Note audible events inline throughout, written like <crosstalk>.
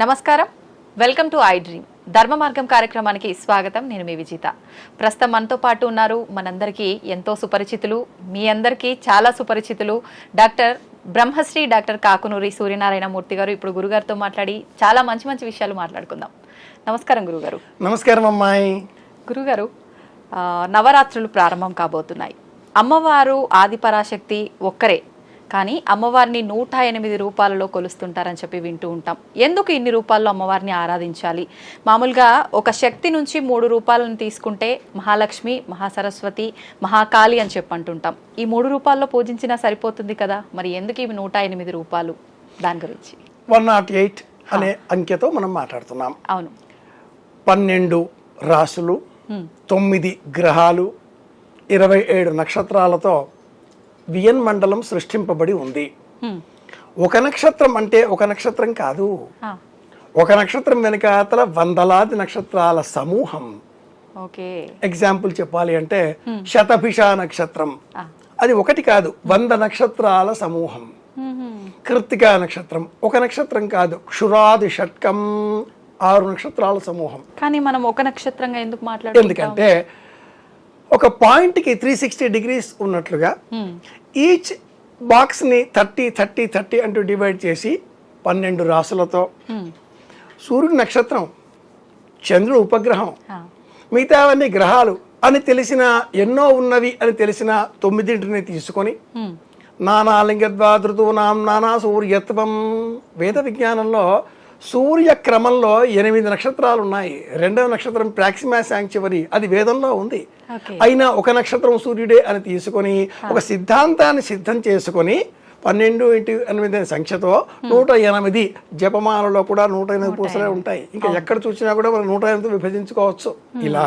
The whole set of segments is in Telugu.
నమస్కారం. Welcome to I dream. Dharma Margam కార్యక్రమానికి స్వాగతం. నేను మీ విజిత. ప్రస్తుతం మనతో పాటు ఉన్నారు మనందరికీ ఎంతో సుపరిచితులు మీ అందరికీ చాలా సుపరిచితులు డాక్టర్ బ్రహ్మశ్రీ డాక్టర్ కాకునూరి సూర్యనారాయణ మూర్తి గారు ఇప్పుడు గురుగారితో మాట్లాడి చాలా మంచి మంచి విషయాలు మాట్లాడుకుందాం. నమస్కారం గురుగారు. నమస్కారం అమ్మాయి. గురుగారు నవరాత్రులు ప్రారంభం కాబోతున్నాయి. అమ్మవారు ఆదిపరాశక్తి ఒక్కరే. కానీ అమ్మవారిని నూట ఎనిమిది రూపాలలో కొలుస్తుంటారని చెప్పి వింటూ ఉంటాం. ఎందుకు ఇన్ని రూపాల్లో అమ్మవారిని ఆరాధించాలి? మామూలుగా ఒక శక్తి నుంచి మూడు రూపాలను తీసుకుంటే మహాలక్ష్మి మహాసరస్వతి మహాకాళి అని చెప్పి అంటుంటాం ఈ మూడు రూపాల్లో పూజించినా సరిపోతుంది కదా? మరి ఎందుకు ఇవి నూట ఎనిమిది రూపాలు? దాని గురించి. వన్ నాట్ ఎయిట్ అనే అంకెతో మనం మాట్లాడుతున్నాం. అవును. పన్నెండు రాసులు. తొమ్మిది గ్రహాలు ఇరవై ఏడు నక్షత్రాలతో వియన్ మండలం సృష్టింపబడి ఉంది. ఒక నక్షత్రం అంటే ఒక నక్షత్రం కాదు. ఒక నక్షత్రం వెనకాతల వందలాది నక్షత్రాల సమూహం. ఎగ్జాంపుల్ చెప్పాలి అంటే శతభిష నక్షత్రం. అది ఒకటి కాదు వంద నక్షత్రాల సమూహం. కృత్తికా నక్షత్రం ఒక నక్షత్రం కాదు క్షురాది షట్కం ఆరు నక్షత్రాల సమూహం. కానీ మనం ఒక నక్షత్రంగా ఎందుకు మాట్లాడుకుంటాం? ఎందుకంటే ఒక పాయింట్కి త్రీ సిక్స్టీ డిగ్రీస్ ఉన్నట్లుగా. ఈచ్ బాక్స్ని థర్టీ థర్టీ థర్టీ అంటూ డివైడ్ చేసి పన్నెండు రాసులతో హ్మ్. సూర్యుడు నక్షత్రం చంద్రుడు ఉపగ్రహం. మిగతావన్నీ గ్రహాలు అని తెలిసిన ఎన్నో ఉన్నవి అని తెలిసిన తొమ్మిదింటిని తీసుకొని హ్మ్. నానాలింగద్వాదృతూనాం నానా సూర్యత్వం వేద విజ్ఞానంలో సూర్య క్రమంలో ఎనిమిది నక్షత్రాలు ఉన్నాయి రెండవ నక్షత్రం ప్రాక్సిమా శాంక్చువరీ. అది వేదంలో ఉంది. అయినా ఒక నక్షత్రం సూర్యుడే అని తీసుకొని ఒక సిద్ధాంతాన్ని సిద్ధం చేసుకొని పన్నెండు ఇంటి ఎనిమిది సంఖ్యతో నూట ఎనిమిది జపమాలలో కూడా నూట ఎనిమిది పూసలే ఉంటాయి. ఇంకా ఎక్కడ చూసినా కూడా మనం నూట ఎనిమిది విభజించుకోవచ్చు. ఇలా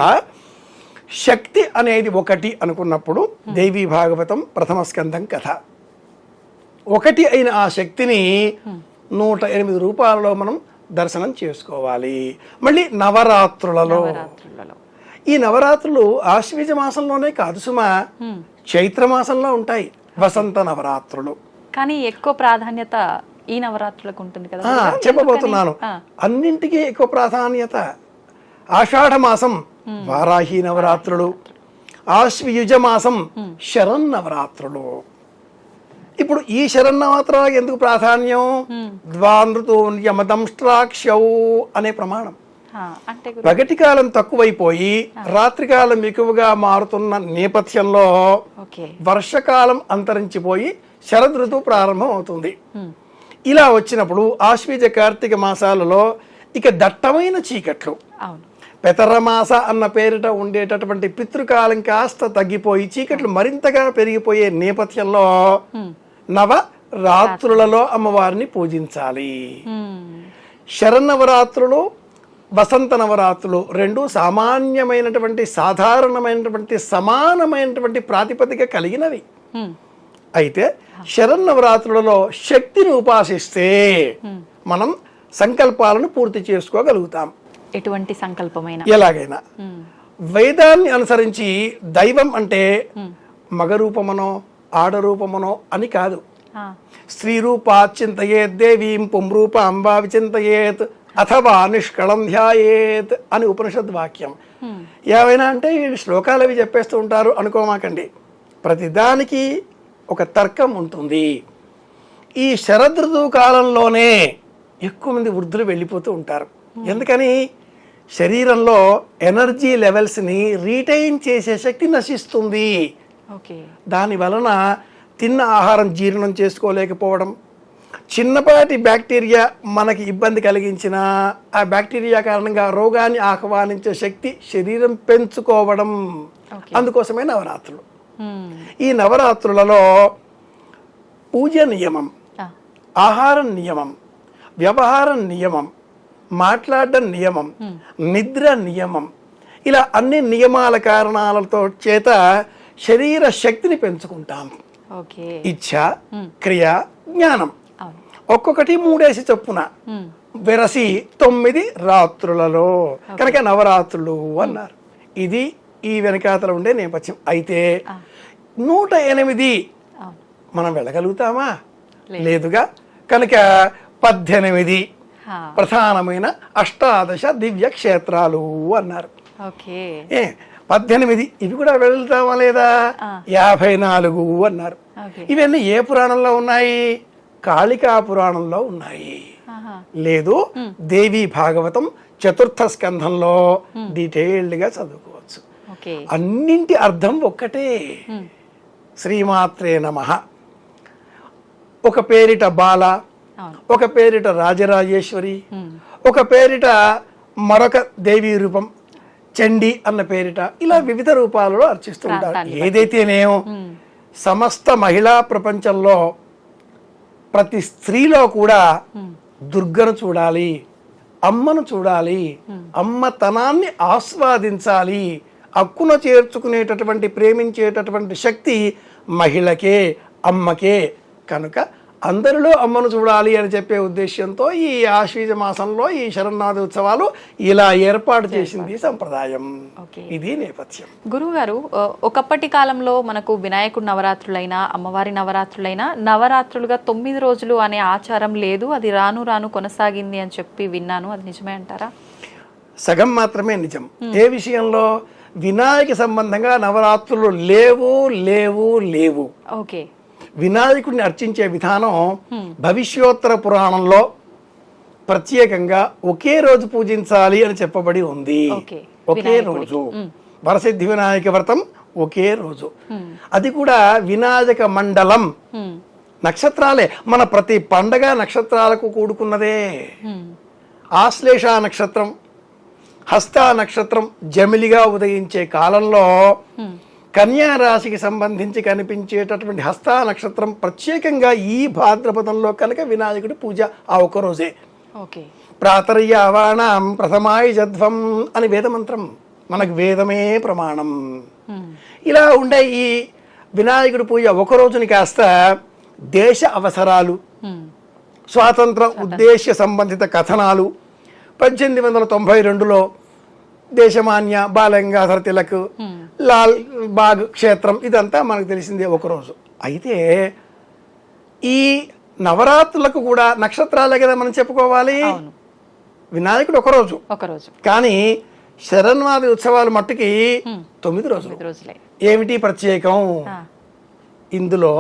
శక్తి అనేది ఒకటి అనుకున్నప్పుడు దేవీ భాగవతం ప్రథమ స్కంధం కథ. ఒకటి అయిన ఆ శక్తిని నూట ఎనిమిది రూపాయలలో మనం దర్శనం చేసుకోవాలి. మళ్ళీ నవరాత్రులలో. ఈ నవరాత్రులు ఆశ్వీజ మాసంలోనే కాదు సుమా. చైత్ర మాసంలో ఉంటాయి. వసంత నవరాత్రులు. కానీ ఎక్కువ ప్రాధాన్యత ఈ నవరాత్రులకు ఉంటుంది కదా? చెప్పబోతున్నాను. అన్నింటికీ ఎక్కువ ప్రాధాన్యత ఆషాఢ మాసం వారాహి నవరాత్రులు ఆశ్వయుజ మాసం శరణ్ నవరాత్రులు. ఇప్పుడు ఈ శరన్నవరాత్రులకు ఎందుకు ప్రాధాన్యం? ద్వానృతో యమదంష్ట్రాక్షౌ అనే ప్రమాణం. పగటి కాలం తక్కువైపోయి రాత్రికాలం ఎక్కువగా మారుతున్న నేపథ్యంలో వర్షకాలం అంతరించిపోయి శరద్ ఋతువు ప్రారంభం అవుతుంది. ఇలా వచ్చినప్పుడు ఆశ్వీజ కార్తీక మాసాలలో ఇక దట్టమైన చీకట్లు. పెతరమాస అన్న పేరిట ఉండేటటువంటి పితృకాలం కాస్త తగ్గిపోయి చీకట్లు మరింతగా పెరిగిపోయే నేపథ్యంలో. నవ రాత్రులలో అమ్మవారిని పూజించాలి. శరన్నవరాత్రులు వసంత నవరాత్రులు రెండు సామాన్యమైనటువంటి సాధారణమైనటువంటి సమానమైనటువంటి ప్రాతిపదిక కలిగినవి. అయితే శరన్నవరాత్రులలో శక్తిని ఉపాసిస్తే మనం సంకల్పాలను పూర్తి చేసుకోగలుగుతాం ఎటువంటి సంకల్పమైన ఎలాగైనా. వేదాన్ని అనుసరించి దైవం అంటే మగ రూపమనో ఆడరూపమనో అని కాదు. స్త్రీ రూపాత్ చింతయేత్ దేవీం పుంరూపాం వా విచింతయేత్ అథవా నిష్కళం ధ్యాయేత్ అని ఉపనిషద్ వాక్యం. ఏమైనా అంటే శ్లోకాలు అవి చెప్పేస్తూ ఉంటారు అనుకోమాకండి. ప్రతిదానికి ఒక తర్కం ఉంటుంది. ఈ శరదృతువు కాలంలోనే ఎక్కువ మంది వృద్ధులు వెళ్ళిపోతూ ఉంటారు. ఎందుకని? శరీరంలో ఎనర్జీ లెవెల్స్ని రీటైన్ చేసే శక్తి నశిస్తుంది. దాని వలన తిన్న ఆహారం జీర్ణం చేసుకోలేకపోవడం చిన్నపాటి బ్యాక్టీరియా మనకి ఇబ్బంది కలిగించిన ఆ బ్యాక్టీరియా కారణంగా రోగాన్ని ఆహ్వానించే శక్తి శరీరం పెంచుకోవడం. అందుకోసమే నవరాత్రులు. ఈ నవరాత్రులలో పూజ నియమం ఆహారం నియమం వ్యవహారం నియమం మాట్లాడడం నియమం నిద్ర నియమం ఇలా అన్ని నియమాల కారణాలతో చేత శరీర శక్తిని పెంచుకుంటాం. ఇచ్ఛ క్రియ జ్ఞానం. ఒక్కొక్కటి మూడేసి చొప్పున. వెరసి తొమ్మిది రాత్రులలో. కనుక నవరాత్రులు అన్నారు. ఇది ఈ వెనకాతల ఉండే నేపథ్యం. అయితే నూట ఎనిమిది మనం వెళ్ళగలుగుతామా? లేదుగా? కనుక పద్దెనిమిది ప్రధానమైన అష్టాదశ దివ్య క్షేత్రాలు అన్నారు ఏ పద్దెనిమిది. ఇవి కూడా వెళ్తామా లేదా? యాభై నాలుగు అన్నారు. ఇవన్నీ ఏ పురాణంలో ఉన్నాయి? కాళికా పురాణంలో ఉన్నాయి. లేదు దేవి భాగవతం చతుర్థ స్కంధంలో డీటెయిల్డ్గా చదువుకోవచ్చు. అన్నింటి అర్థం ఒక్కటే. శ్రీమాత్రే నమ. ఒక పేరిట బాల ఒక పేరిట రాజరాజేశ్వరి ఒక పేరిట మరొక దేవీ రూపం చండి అన్న పేరిట ఇలా వివిధ రూపాలలో అర్చిస్తూ ఉంటారు. ఉమ్, సమస్త మహిళా ప్రపంచంలో ప్రతి స్త్రీలో కూడా దుర్గను చూడాలి అమ్మను చూడాలి అమ్మతనాన్ని ఆస్వాదించాలి అక్కున చేర్చుకునేటటువంటి ప్రేమించేటటువంటి శక్తి మహిళకే అమ్మకే కనుక అందరిలో అమ్మను చూడాలి అని చెప్పే ఉద్దేశంతో ఈ ఆశ్వీజ మాసంలో ఈ శరన్నాథ ఉత్సవాలు ఇలా ఏర్పాటు చేసింది సంప్రదాయం. ఇది నేపథ్యం. గురువుగారు ఆ, ఒకప్పటి కాలంలో మనకు వినాయకుడు నవరాత్రులైనా అమ్మవారి నవరాత్రులైనా నవరాత్రులుగా తొమ్మిది రోజులు అనే ఆచారం లేదు అది రాను రాను కొనసాగింది అని చెప్పి విన్నాను. అది నిజమే అంటారా? సగం మాత్రమే నిజం. ఏ విషయంలో? వినాయక సంబంధంగా నవరాత్రులు లేవు లేవు లేవు. ఓకే. వినాయకుడిని అర్చించే విధానం భవిష్యోత్తర పురాణంలో ప్రత్యేకంగా ఒకే రోజు పూజించాలి అని చెప్పబడి ఉంది. ఒకే రోజు. వరసిద్ధి వినాయక వ్రతం ఒకే రోజు. అది కూడా వినాయక మండలం. నక్షత్రాలే. మన ప్రతి పండగ నక్షత్రాలకు కూడుకున్నదే. ఆశ్లేష నక్షత్రం హస్త నక్షత్రం జమిలిగా ఉదయించే కాలంలో కన్యా రాశికి సంబంధించి కనిపించేటటువంటి హస్త నక్షత్రం ప్రత్యేకంగా ఈ భాద్రపదంలో కనుక వినాయకుడి పూజ ఆ ఒక్క రోజే. ఓకే. ప్రాతర్యావాణం ప్రథమాయి జధ్వం అని వేదమంత్రం. మనకు వేదమే ప్రమాణం. ఇలా ఉండే ఈ వినాయకుడి పూజ ఒక రోజుని కాస్త దేశ అవసరాలు స్వాతంత్ర ఉద్దేశ్య సంబంధిత కథనాలు పద్దెనిమిది వందల తొంభై రెండులో దేశమాన్య బాలగంగాధర తిలక్ లాల్ బాగ్ క్షేత్రం ఇదంతా మనకు తెలిసిందే ఒకరోజు. అయితే ఈ నవరాత్రులకు కూడా నక్షత్రాలే కదా మనం చెప్పుకోవాలి? వినాయకుడు ఒకరోజు. ఒకరోజు. కానీ శరన్వాది ఉత్సవాలు మట్టుకి తొమ్మిది రోజులు. ఏమిటి ప్రత్యేకం? ఇందులో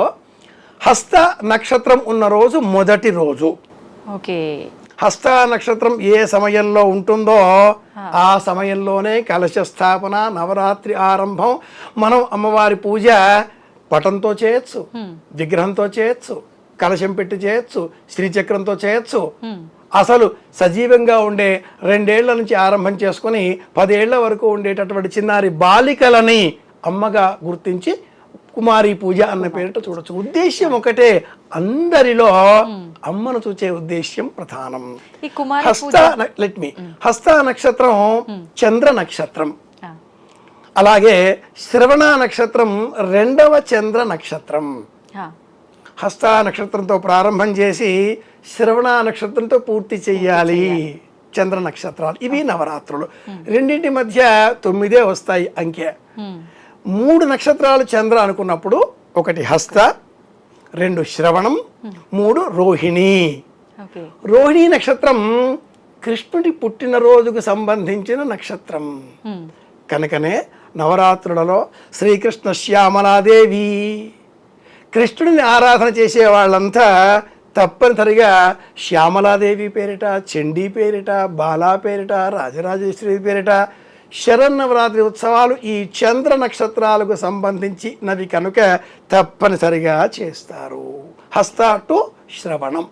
హస్త నక్షత్రం ఉన్న రోజు మొదటి రోజు. ఓకే. హస్త నక్షత్రం ఏ సమయంలో ఉంటుందో ఆ. సమయంలోనే కలశ స్థాపన నవరాత్రి ఆరంభం మనం అమ్మవారి పూజ పటంతో చేయొచ్చు విగ్రహంతో చేయొచ్చు కలశం పెట్టి చేయొచ్చు శ్రీచక్రంతో చేయొచ్చు. అసలు సజీవంగా ఉండే రెండేళ్ళ నుంచి ఆరంభం చేసుకొని పదేళ్ళ వరకు ఉండేటటువంటి చిన్నారి బాలికలని అమ్మగా గుర్తించి కుమారి పూజ అన్న పేరిట చూడొచ్చు. ఉద్దేశ్యం ఒకటే అందరిలో అమ్మను చూచే ఉద్దేశ్యం ప్రధానం. హస్త లెట్ మీ హస్త నక్షత్రం చంద్ర నక్షత్రం. అలాగే శ్రవణ నక్షత్రం రెండవ చంద్ర నక్షత్రం. హస్త నక్షత్రంతో ప్రారంభం చేసి శ్రవణ నక్షత్రంతో పూర్తి చెయ్యాలి చంద్ర నక్షత్రాలు. ఇవి నవరాత్రులు. రెండింటి మధ్య తొమ్మిదే వస్తాయి అంకె. మూడు నక్షత్రాలు చంద్ర అనుకున్నప్పుడు ఒకటి హస్త రెండు శ్రవణం మూడు రోహిణి. రోహిణి నక్షత్రం కృష్ణుడి పుట్టినరోజుకు సంబంధించిన నక్షత్రం. కనుకనే నవరాత్రులలో శ్రీకృష్ణ శ్యామలాదేవి. కృష్ణుడిని ఆరాధన చేసే వాళ్ళంతా తప్పనిసరిగా శ్యామలాదేవి పేరిట చండీ పేరిట బాలా పేరిట రాజరాజేశ్వరి పేరిట శరన్నవరాత్రి ఉత్సవాలు ఈ చంద్ర నక్షత్రాలకు సంబంధించినవి కనుక తప్పనిసరిగా చేస్తారు. హస్త టు శ్రవణం.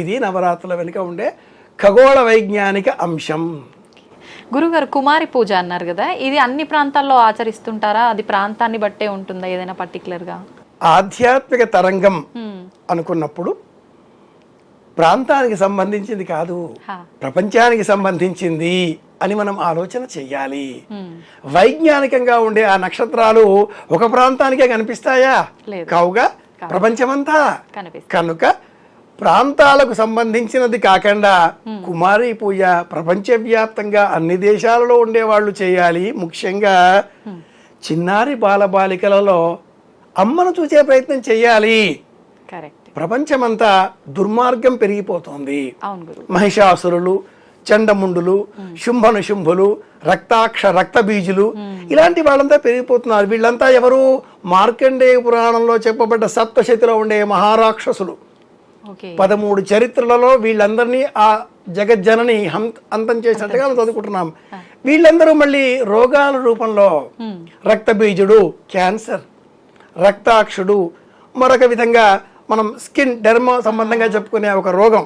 ఇది నవరాత్రుల వెనుక ఉండే ఖగోళ వైజ్ఞానిక అంశం. గురుగారు కుమారి పూజ అన్నారు కదా ఇది అన్ని ప్రాంతాల్లో ఆచరిస్తుంటారా? అది ప్రాంతాన్ని బట్టే ఉంటుందా ఏదైనా particular గా ఆధ్యాత్మిక తరంగం ఉమ్, అనుకున్నప్పుడు ప్రాంతానికి సంబంధించింది కాదు ప్రపంచానికి సంబంధించింది. అని మనం ఆలోచన చెయ్యాలి. ఉమ్, వైజ్ఞానికంగా ఉండే ఆ నక్షత్రాలు ఒక ప్రాంతానికే కనిపిస్తాయా. కావుగా ప్రపంచమంతా. కనుక ప్రాంతాలకు సంబంధించినది కాకుండా కుమారి పూజ ప్రపంచవ్యాప్తంగా అన్ని దేశాలలో ఉండేవాళ్ళు చేయాలి. ముఖ్యంగా చిన్నారి బాలబాలికలలో అమ్మను చూసే ప్రయత్నం చేయాలి ప్రపంచమంతా దుర్మార్గం పెరిగిపోతోంది. మహిషాసురులు చండముండులు శుంభను శుంభులు రక్తాక్ష రక్తబీజులు ఇలాంటి వాళ్ళంతా పెరిగిపోతున్నారు. వీళ్ళంతా ఎవరు? మార్కండేయ పురాణంలో చెప్పబడ్డ సప్తశతిలో ఉండే మహారాక్షసులు. పదమూడు చరిత్రలలో వీళ్ళందరినీ ఆ జగజ్జనని హం అంతం చేసినట్టుగా మనం చదువుకుంటున్నాం. వీళ్ళందరూ మళ్ళీ రోగాల రూపంలో రక్తబీజుడు క్యాన్సర్ రక్తాక్షుడు మరొక విధంగా మనం స్కిన్ డెర్మ సంబంధంగా చెప్పుకునే ఒక రోగం.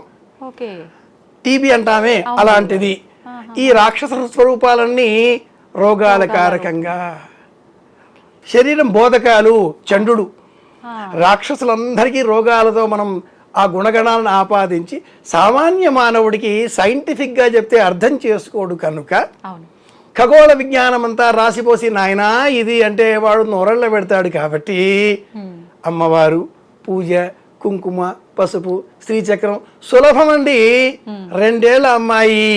టీబీ అంటామే అలాంటిది. ఈ రాక్షస స్వరూపాలన్నీ రోగాల కారకంగా శరీరం బోధకాలు చండు రాక్షసులందరికీ రోగాలతో మనం ఆ గుణగణాలను ఆపాదించి సామాన్య మానవుడికి సైంటిఫిక్గా చెప్తే అర్థం చేసుకోడు కనుక ఖగోళ విజ్ఞానం అంతా రాసిపోసి నాయనా ఇది అంటే వాడు నోరళ్ళ పెడతాడు కాబట్టి అమ్మవారు పూజ కుంకుమ పసుపు శ్రీచక్రం సులభమండి. రెండేళ్ళ అమ్మాయి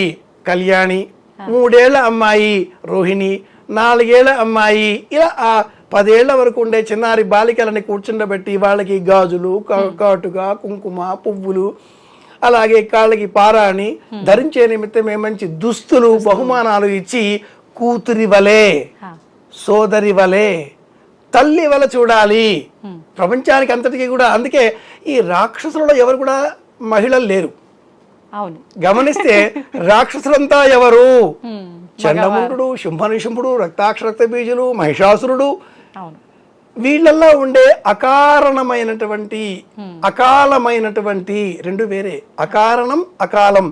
కళ్యాణి మూడేళ్ళ అమ్మాయి రోహిణి నాలుగేళ్ళ అమ్మాయి ఇలా ఆ పదేళ్ళ వరకు ఉండే చిన్నారి బాలికలని కూర్చుండబెట్టి వాళ్ళకి గాజులు కాటుక కుంకుమ పువ్వులు అలాగే కాళ్ళకి పారాణి ధరించే నిమిత్తమే మంచి దుస్తులు బహుమానాలు ఇచ్చి కూతురి వలే. సోదరి వలే తల్లి వల చూడాలి. ప్రపంచానికి అంతటికీ కూడా అందుకే ఈ రాక్షసులలో ఎవరు కూడా మహిళలు లేరు. అవును. గమనిస్తే రాక్షసులంతా ఎవరు. చండముండు శుంభనిశుంభుడు రక్తాక్ష రక్త బీజులు మహిషాసురుడు. వీళ్ళల్లో ఉండే అకారణమైనటువంటి అకాలమైనటువంటి రెండు వేరే. అకారణం అకాలం.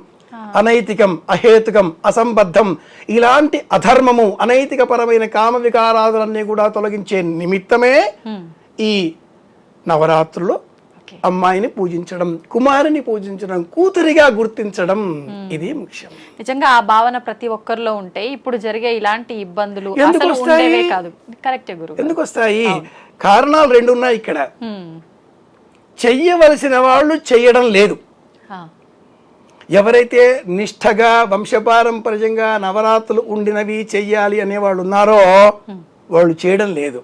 అనైతికం అహేతుకం అసంబద్ధం ఇలాంటి అధర్మము అనైతిక పరమైన కామ వికారాదులన్నీ కూడా తొలగించే నిమిత్తమే. ఈ నవరాత్రులు అమ్మాయిని పూజించడం కుమారుని పూజించడం కూతురిగా గుర్తించడం ఇది ముఖ్యం. నిజంగా ఆ భావన ప్రతి ఒక్కరిలో ఉంటే ఇప్పుడు జరిగే ఇలాంటి ఇబ్బందులు ఎందుకు వస్తాయి? కాదు. కరెక్టే ఎందుకు వస్తాయి? కారణాలు రెండు ఉన్నాయి ఇక్కడ. చెయ్యవలసిన వాళ్ళు చెయ్యడం లేదు. ఎవరైతే నిష్ఠగా వంశపారంపర్యంగా నవరాత్రులు ఉండినవి చెయ్యాలి అనేవాళ్ళు ఉన్నారో వాళ్ళు చేయడం లేదు.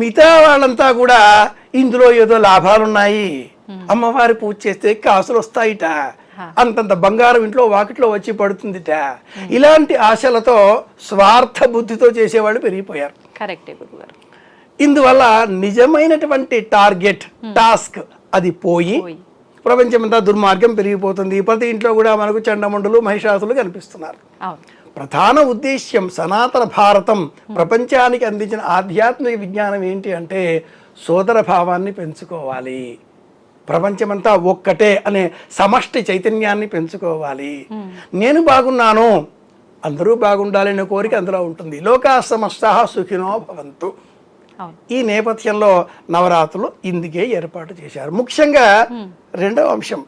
మిగతా వాళ్ళంతా కూడా ఇందులో ఏదో లాభాలున్నాయి. అమ్మవారి పూజ చేస్తే కాసులు వస్తాయిట. అంతంత బంగారం ఇంట్లో వాకిట్లో వచ్చి పడుతుందిట. ఇలాంటి ఆశలతో స్వార్థ బుద్ధితో చేసేవాళ్ళు పెరిగిపోయారు. కరెక్టే ఇందువల్ల నిజమైనటువంటి టార్గెట్ టాస్క్ అది పోయి. ప్రపంచమంతా దుర్మార్గం పెరిగిపోతుంది. ప్రతి ఇంట్లో కూడా మనకు చండముండలు మహిషాసులు కనిపిస్తున్నారు. ప్రధాన ఉద్దేశ్యం సనాతన భారతం ప్రపంచానికి అందించిన ఆధ్యాత్మిక విజ్ఞానం ఏంటి అంటే సోదర భావాన్ని పెంచుకోవాలి. ప్రపంచమంతా ఒక్కటే అనే సమష్టి చైతన్యాన్ని పెంచుకోవాలి. నేను బాగున్నాను అందరూ బాగుండాలనే కోరిక అందులో ఉంటుంది. లోకా సమస్త సుఖినో భవంతు. ఈ నేపథ్యంలో నవరాత్రులు ఇందుకే ఏర్పాటు చేశారు. ముఖ్యంగా రెండవ అంశం.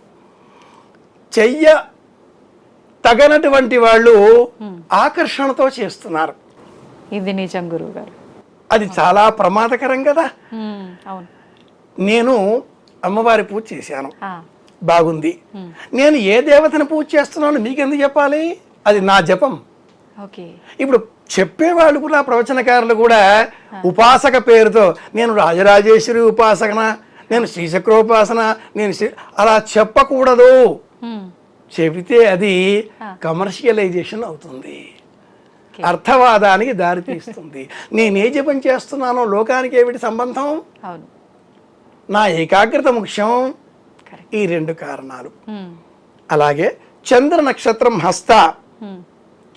చెయ్య తగనటువంటి వాళ్ళు ఆకర్షణతో చేస్తున్నారు. ఇది నిజం గురువు గారు అది చాలా ప్రమాదకరం కదా. నేను అమ్మవారి పూజ చేశాను. బాగుంది. నేను ఏ దేవతను పూజ చేస్తున్నాను మీకెందుకు చెప్పాలి? అది నా జపం. ఓకే. ఇప్పుడు చెప్పేవాళ్ళు కూడా ప్రవచనకారులు కూడా ఉపాసక పేరుతో నేను రాజరాజేశ్వరి ఉపాసకన నేను శ్రీచక్రోపాసన నేను అలా చెప్పకూడదు. చెబితే అది కమర్షియలైజేషన్ అవుతుంది. అర్థవాదానికి దారితీస్తుంది <laughs> నేను జపం చేస్తున్నానో లోకానికి ఏమిటి సంబంధం? నా ఏకాగ్రత ముఖ్యం. ఈ రెండు కారణాలు. అలాగే చంద్ర నక్షత్రం హస్త.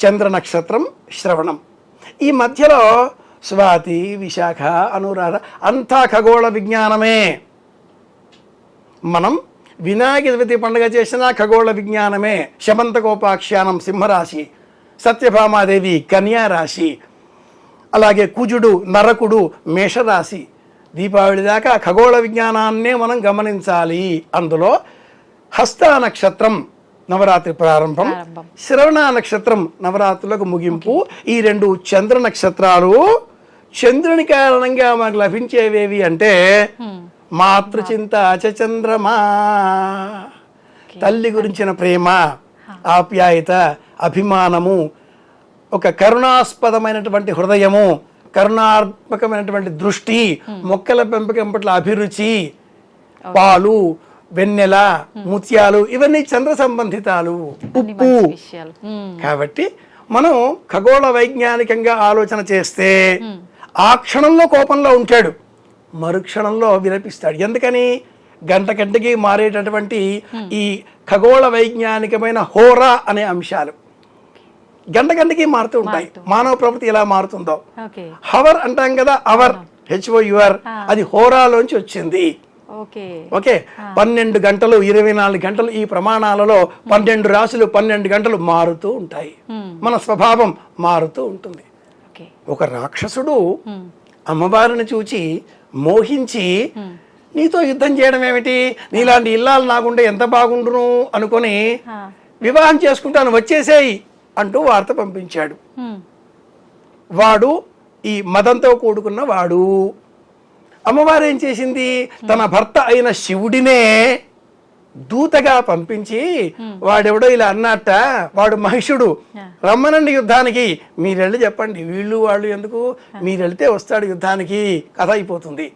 చంద్ర నక్షత్రం శ్రవణం. ఈ మధ్యలో స్వాతి విశాఖ అనురాధ అంతా ఖగోళ విజ్ఞానమే. మనం వినాయక చవితి పండుగ చేసిన ఖగోళ విజ్ఞానమే. శమంతకోపాఖ్యానం సింహరాశి సత్యభామాదేవి కన్యా రాశి అలాగే కుజుడు నరకుడు మేషరాశి. దీపావళి దాకా ఖగోళ విజ్ఞానాన్నే మనం గమనించాలి. అందులో హస్త నక్షత్రం నవరాత్రి ప్రారంభం. శ్రవణ నక్షత్రం నవరాత్రులకు ముగింపు. ఈ రెండు చంద్ర నక్షత్రాలు చంద్రుని కారణంగా మనకు లభించేవేవి అంటే మాతృచింత చంద్రమా. తల్లి గురించిన ప్రేమ ఆప్యాయత అభిమానము ఒక కరుణాస్పదమైనటువంటి హృదయము కరుణాత్మకమైనటువంటి దృష్టి మొక్కల పెంపకం పట్ల అభిరుచి పాలు వెన్నెల ముత్యాలు ఇవన్నీ చంద్ర సంబంధితాలు. ఉప్పు. కాబట్టి మనం ఖగోళ వైజ్ఞానికంగా ఆలోచన చేస్తే ఆ క్షణంలో కోపంలో ఉంటాడు. మరుక్షణంలో విలపిస్తాడు. ఎందుకని? గంట గంటకి మారేటటువంటి ఈ ఖగోళ వైజ్ఞానికమైన హోరా అనే అంశాలు గంట గంటకి మారుతూ ఉంటాయి. మానవ ప్రవృత్తి ఎలా మారుతుందో. ఓకే. హవర్ అంటాం కదా అవర్ హెచ్ఓ యువర్ అది హోరాలోంచి వచ్చింది. ఓకే. ఓకే. పన్నెండు గంటలు ఇరవై నాలుగు గంటలు ఈ ప్రమాణాలలో పన్నెండు రాశులు పన్నెండు గంటలు మారుతూ ఉంటాయి. మన స్వభావం మారుతూ ఉంటుంది. ఒక రాక్షసుడు అమ్మవారిని చూచి మోహించి నీతో యుద్ధం చేయడం ఏమిటి? నీలాంటి ఇల్లాలు నాకుంటే ఎంత బాగుండును? అనుకొని. వివాహం చేసుకుంటాను వచ్చేసేయి అంటూ వార్త పంపించాడు. వాడు ఈ మదంతో కూడుకున్న వాడు. అమ్మవారు ఏం చేసింది? తన భర్త అయిన శివుడినే దూతగా పంపించి వాడెవడో ఇలా అన్నట్ట వాడు మహిషుడు. రమ్మనండి యుద్ధానికి. మీరెళ్ళి చెప్పండి. వీళ్ళు వాళ్ళు ఎందుకు? మీరెళ్తే వస్తాడు యుద్ధానికి. కథ అయిపోతుంది.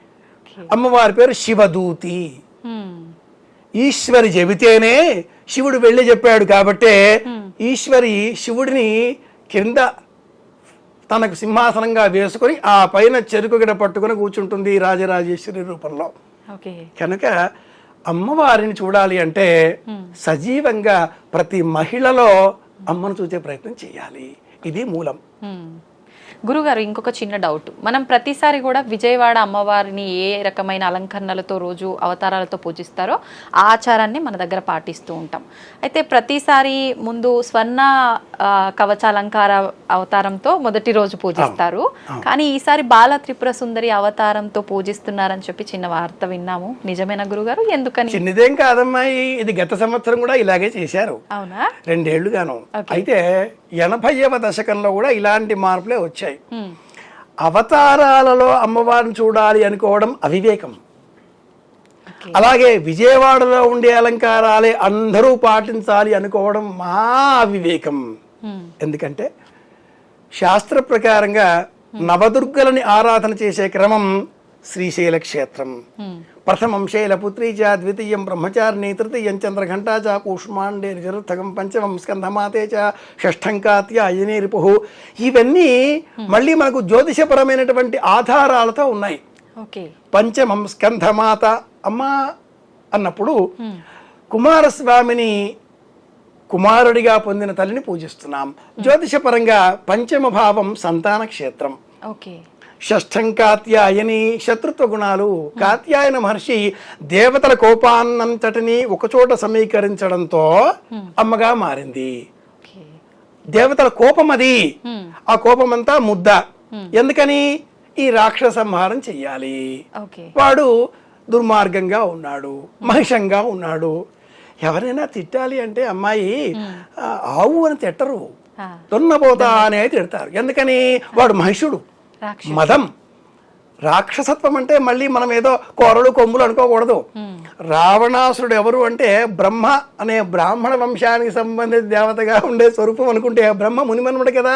అమ్మవారి పేరు శివదూతి. ఈశ్వరి చెబితేనే శివుడు వెళ్ళి చెప్పాడు కాబట్టే ఈశ్వరి శివుడిని కింద తనకు సింహాసనంగా వేసుకొని ఆ పైన చెరుకు గిడ పట్టుకొని కూర్చుంటుంది రాజరాజేశ్వరి రూపంలో. కనుక అమ్మవారిని చూడాలి అంటే సజీవంగా ప్రతి మహిళలో అమ్మను చూసే ప్రయత్నం చేయాలి. ఇది మూలం. గురుగారు ఇంకొక చిన్న డౌట్ మనం ప్రతిసారి కూడా విజయవాడ అమ్మవారిని ఏ రకమైన అలంకరణలతో రోజు అవతారాలతో పూజిస్తారో ఆ ఆచారాన్ని మన దగ్గర పాటిస్తూ ఉంటాం. అయితే ప్రతిసారి ముందు స్వర్ణ కవచ అలంకార అవతారంతో మొదటి రోజు పూజిస్తారు. కానీ ఈసారి బాల త్రిపుర సుందరి అవతారంతో పూజిస్తున్నారని చెప్పి చిన్న వార్త విన్నాము. నిజమేనా గురుగారు? ఎందుకని? చిన్నదేం కాదమ్మాయి ఇది గత సంవత్సరం కూడా ఇలాగే చేశారు. అవునా? రెండేళ్ళుగాను. అయితే ఎనభైవ దశకంలో కూడా ఇలాంటి మార్పులే వచ్చాయి. అవతారాలలో అమ్మవారిని చూడాలి అనుకోవడం అవివేకం అలాగే విజయవాడలో ఉండే అలంకారాలే అందరూ పాటించాలి అనుకోవడం మా అవివేకం. ఎందుకంటే శాస్త్ర ప్రకారంగా నవదుర్గలని ఆరాధన చేసే క్రమం శ్రీశైల క్షేత్రం. ప్రథమం శైలపుత్రీ చ ద్వితీయం బ్రహ్మచారిణి తృతీయం చంద్రఘంటా చ కూష్మాండే చతుర్థకం పంచమం స్కంధమాతే చ షష్ఠం కాత్యాయని రిపు ఇవన్నీ మళ్ళీ మనకు జ్యోతిషపరమైనటువంటి ఆధారాలతో ఉన్నాయి. పంచమం స్కంధమాత అమ్మ అన్నప్పుడు కుమారస్వామిని కుమారుడిగా పొందిన తల్లిని పూజిస్తున్నాం. జ్యోతిషపరంగా పంచమ భావం సంతాన క్షేత్రం ఓకే. షష్ఠం కాత్యాయని శత్రుత్వ గుణాలు. కాత్యాయన మహర్షి దేవతల కోపాన్నంతటిని ఒకచోట సమీకరించడంతో అమ్మగా మారింది. దేవతల కోపం అది. ఆ కోపం అంతా ముద్ద ఎందుకని? ఈ రాక్షస సంహారం చెయ్యాలి. వాడు దుర్మార్గంగా ఉన్నాడు. మహిషంగా ఉన్నాడు. ఎవరైనా తిట్టాలి అంటే అమ్మాయి ఆవు అని తిట్టరు. దున్నపోతా అనే తిడతారు. ఎందుకని? వాడు మహిషుడు. మదం. రాక్షసత్వం అంటే మళ్ళీ మనం ఏదో కోరలు కొమ్ములు అనుకోకూడదు. రావణాసురుడు ఎవరు అంటే బ్రహ్మ అనే బ్రాహ్మణ వంశానికి సంబంధిత దేవతగా ఉండే స్వరూపం అనుకుంటే బ్రహ్మ మునిమనుడు కదా.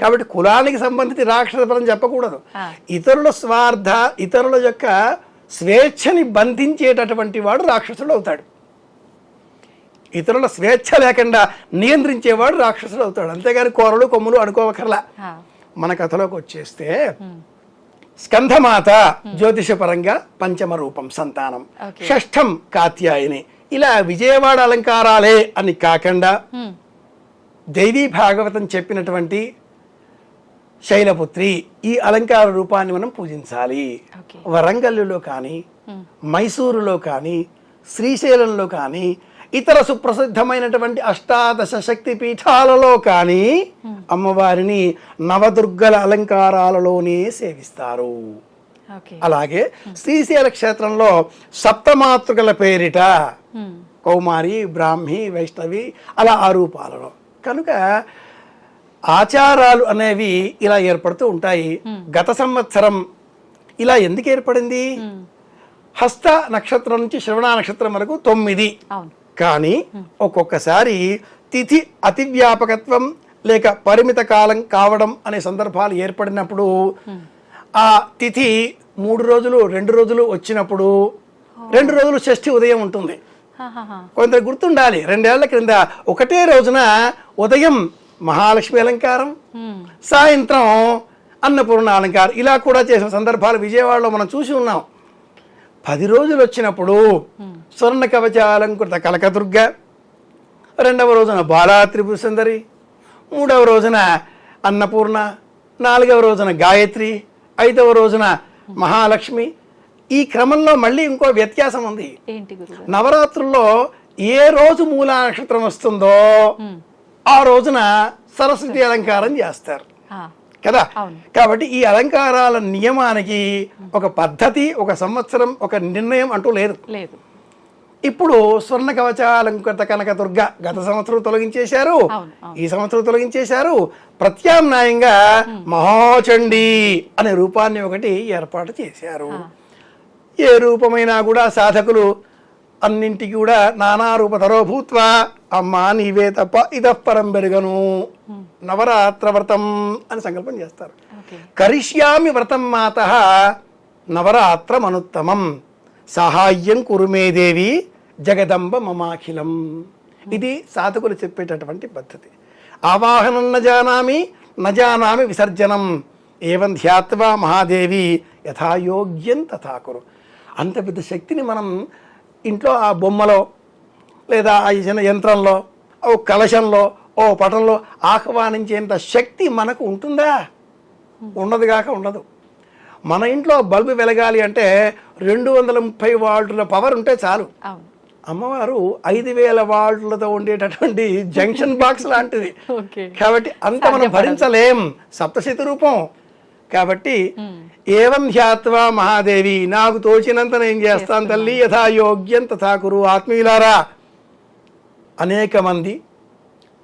కాబట్టి కులానికి సంబంధించి రాక్షస పదం చెప్పకూడదు. ఇతరుల స్వార్థ ఇతరుల యొక్క స్వేచ్ఛని బంధించేటటువంటి వాడు రాక్షసుడు అవుతాడు. ఇతరుల స్వేచ్ఛ లేకుండా నియంత్రించేవాడు రాక్షసుడు అవుతాడు. అంతేగాని కూరలు కొమ్ములు అనుకోవకర్లా మన కథలోకి వచ్చేస్తే స్కంధమాత జ్యోతిషపరంగా పంచమ రూపం సంతానం. షష్ఠం కాత్యాయని ఇలా విజయవాడ అలంకారాలే అని కాకుండా. దేవీ భాగవతం చెప్పినటువంటి శైలపుత్రి ఈ అలంకార రూపాన్ని మనం పూజించాలి వరంగల్లులో కానీ. మైసూరులో కానీ శ్రీశైలంలో కానీ ఇతర సుప్రసిద్ధమైనటువంటి అష్టాదశ శక్తి పీఠాలలో కానీ అమ్మవారిని నవదుర్గల అలంకారాలలోనే సేవిస్తారు. అలాగే శ్రీశైల క్షేత్రంలో సప్తమాతృకల పేరిట. కౌమారి బ్రాహ్మి వైష్ణవి అలా ఆ రూపాలలో. కనుక ఆచారాలు అనేవి ఇలా ఏర్పడుతూ ఉంటాయి. గత సంవత్సరం ఇలా ఎందుకు ఏర్పడింది? హస్త నక్షత్రం నుంచి శ్రవణ నక్షత్రం వరకు తొమ్మిది. కానీ ఒక్కొక్కసారి తిథి అతివ్యాపకత్వం లేక పరిమిత కాలం కావడం అనే సందర్భాలు ఏర్పడినప్పుడు ఆ తిథి మూడు రోజులు రెండు రోజులు వచ్చినప్పుడు రెండు రోజులు షష్ఠి ఉదయం ఉంటుంది. కొంత గుర్తుండాలి రెండేళ్ళ క్రింద ఒకటే రోజున ఉదయం మహాలక్ష్మి అలంకారం. సాయంత్రం అన్నపూర్ణ అలంకారం ఇలా కూడా చేసిన సందర్భాలు విజయవాడలో మనం చూసి ఉన్నాం పది రోజులు వచ్చినప్పుడు స్వర్ణ కవచాలంకృత కనకదుర్గ. రెండవ రోజున బాలా త్రిపుర సుందరి. మూడవ రోజున అన్నపూర్ణ. నాలుగవ రోజున గాయత్రి. ఐదవ రోజున మహాలక్ష్మి. ఈ క్రమంలో మళ్ళీ ఇంకో వ్యత్యాసం ఉంది. నవరాత్రుల్లో ఏ రోజు మూలా నక్షత్రం వస్తుందో ఆ రోజున సరస్వతి అలంకారం చేస్తారు. కదా. కాబట్టి ఈ అలంకారాల నియమానికి ఒక పద్ధతి ఒక సంవత్సరం ఒక నిర్ణయం అంటూ లేదు. లేదు. ఇప్పుడు స్వర్ణ కవచాలంకృత కనక దుర్గ గత సంవత్సరం తొలగించేశారు. ఈ సంవత్సరం తొలగించేశారు. ప్రత్యామ్నాయంగా మహాచండీ అనే రూపాన్ని ఒకటి ఏర్పాటు చేశారు. ఏ రూపమైనా కూడా సాధకులు అన్నింటికి కూడా నానా రూపధరో భూత్వా అమ్మా నీవే తప్ప ఇదపరం పెరుగను. నవరాత్ర వ్రతం అని సంకల్పం చేస్తారు. కరిష్యామి వ్రతం మాత నవరాత్రమనుత్తమం. సహాయం కురుమే దేవి జగదంబ మమాఖిలం. ఇది సాధకులు చెప్పేటటువంటి పద్ధతి. ఆవాహనం న నజానామి న జానామి విసర్జనం. ఏవం ధ్యాత్వా మహాదేవి యథాయోగ్యం తథాకురు అంత పెద్ద శక్తిని మనం ఇంట్లో ఆ బొమ్మలో లేదా ఆ చిన్న యంత్రంలో ఓ కలశంలో ఓ పటంలో ఆహ్వానించేంత శక్తి మనకు ఉంటుందా? ఉండదు కాక ఉండదు. మన ఇంట్లో బల్బు వెలగాలి అంటే రెండు వందల ముప్పై వాల్టుల పవర్ ఉంటే చాలు. అమ్మవారు ఐదు వేల వాల్టులతో ఉండేటటువంటి జంక్షన్ బాక్స్ లాంటిది. కాబట్టి అంత మనం భరించలేం. సప్తశతి రూపం. కాబట్టి ఏవం ధ్యాత్వా మహాదేవి నాకు తోచినంత నేను చేస్తాను. తల్లి? యథాయోగ్యం తథా కురు ఆత్మీయులారా. అనేక మంది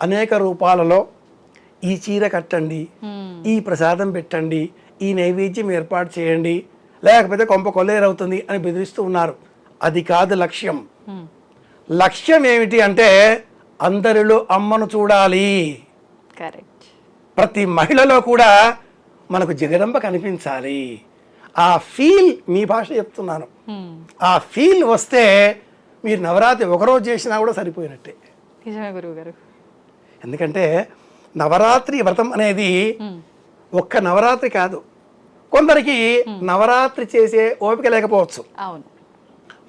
అనేక రూపాలలో ఈ చీర కట్టండి ఈ ప్రసాదం పెట్టండి ఈ నైవేద్యం ఏర్పాటు చేయండి లేకపోతే కొంప కొల్లేరవుతుంది అని బెదిరిస్తూ ఉన్నారు. అది కాదు లక్ష్యం. లక్ష్యం ఏమిటి అంటే అందరిలో అమ్మను చూడాలి. కరెక్ట్. ప్రతి మహిళలో కూడా మనకు జగదంబ కనిపించాలి. ఆ ఫీల్ మీ భాష చెప్తున్నాను. ఆ ఫీల్ వస్తే మీరు నవరాత్రి ఒకరోజు చేసినా కూడా సరిపోయినట్టే. నిజమే గురువు గారు ఎందుకంటే నవరాత్రి వ్రతం అనేది ఒక్క నవరాత్రి కాదు. కొందరికి నవరాత్రి చేసే ఓపిక లేకపోవచ్చు. అవును.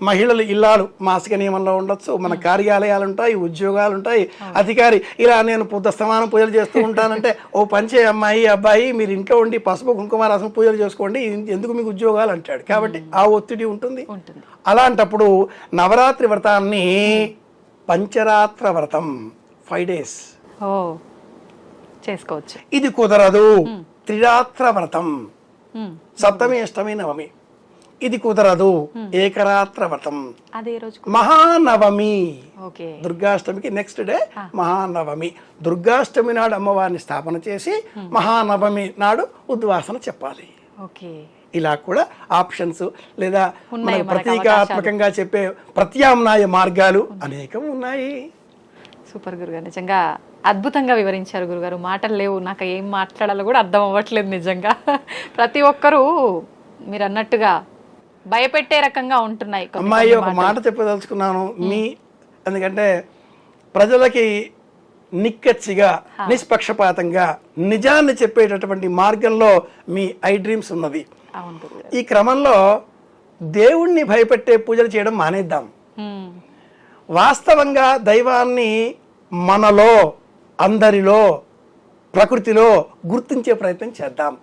మహిళలు ఇల్లాలు మాసిక నియమంలో ఉండొచ్చు. మన కార్యాలయాలు ఉంటాయి ఉద్యోగాలు ఉంటాయి అధికారి ఇలా నేను పొద్దు స్తమానం పూజలు చేస్తూ ఉంటానంటే ఓ పంచే అమ్మాయి అబ్బాయి మీరు ఇంట్లో ఉండి పసుపు కుంకుమ రసం పూజలు చేసుకోండి. ఎందుకు మీకు ఉద్యోగాలు? అంటాడు. కాబట్టి ఆ ఒత్తిడి ఉంటుంది. అలాంటప్పుడు నవరాత్రి వ్రతాన్ని పంచరాత్ర వ్రతం ఫైవ్ డేస్ చేసుకోవచ్చు. ఇది కుదరదు. త్రిరాత్ర వ్రతం. సప్తమి అష్టమి నవమి. ఇది కుదరదు. ఏకరాత్ర వ్రతం మహానవమి. దుర్గాష్టమికి నెక్స్ట్ డే మహానవమి. దుర్గాష్టమి నాడు అమ్మవారిని స్థాపన చేసి మహానవమి నాడు ఉద్వాసన చెప్పాలి. ఓకే. ఇలా కూడా ఆప్షన్స్ లేదా మనకు ప్రతీకాత్మకంగా చెప్పే ప్రత్యామ్నాయ మార్గాలు అనేకం ఉన్నాయి. సూపర్ గురుగారు నిజంగా అద్భుతంగా వివరించారు గురుగారు. మాటలు లేవు నాకు ఏం మాట్లాడాలో కూడా అర్థం అవ్వట్లేదు నిజంగా. ప్రతి ఒక్కరూ మీరు అన్నట్టుగా భయపెట్టే రకంగా ఉంటున్నాయి అమ్మాయి ఒక. మాట చెప్పదలుచుకున్నాను. మీ ఎందుకంటే ప్రజలకి నిక్కచ్చిగా నిష్పక్షపాతంగా నిజాన్ని చెప్పేటటువంటి మార్గంలో మీ ఐ డ్రీమ్స్ ఉన్నది ఈ క్రమంలో దేవుణ్ణి భయపెట్టే పూజలు చేయడం మానేద్దాం. వాస్తవంగా దైవాన్ని మనలో అందరిలో ప్రకృతిలో గుర్తించే ప్రయత్నం చేద్దాం.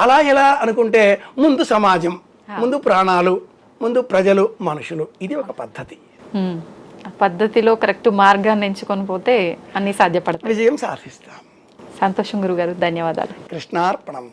అలా ఎలా అనుకుంటే ముందు సమాజం. ముందు ప్రాణాలు ముందు ప్రజలు మనుషులు. ఇది ఒక పద్ధతి. పద్ధతిలో కరెక్ట్ మార్గాన్ని ఎంచుకొని పోతే అన్నీ సాధ్యపడతాయి. విజయం సాధిస్తాం. సంతోషం గురుగారు. ధన్యవాదాలు. కృష్ణార్పణం.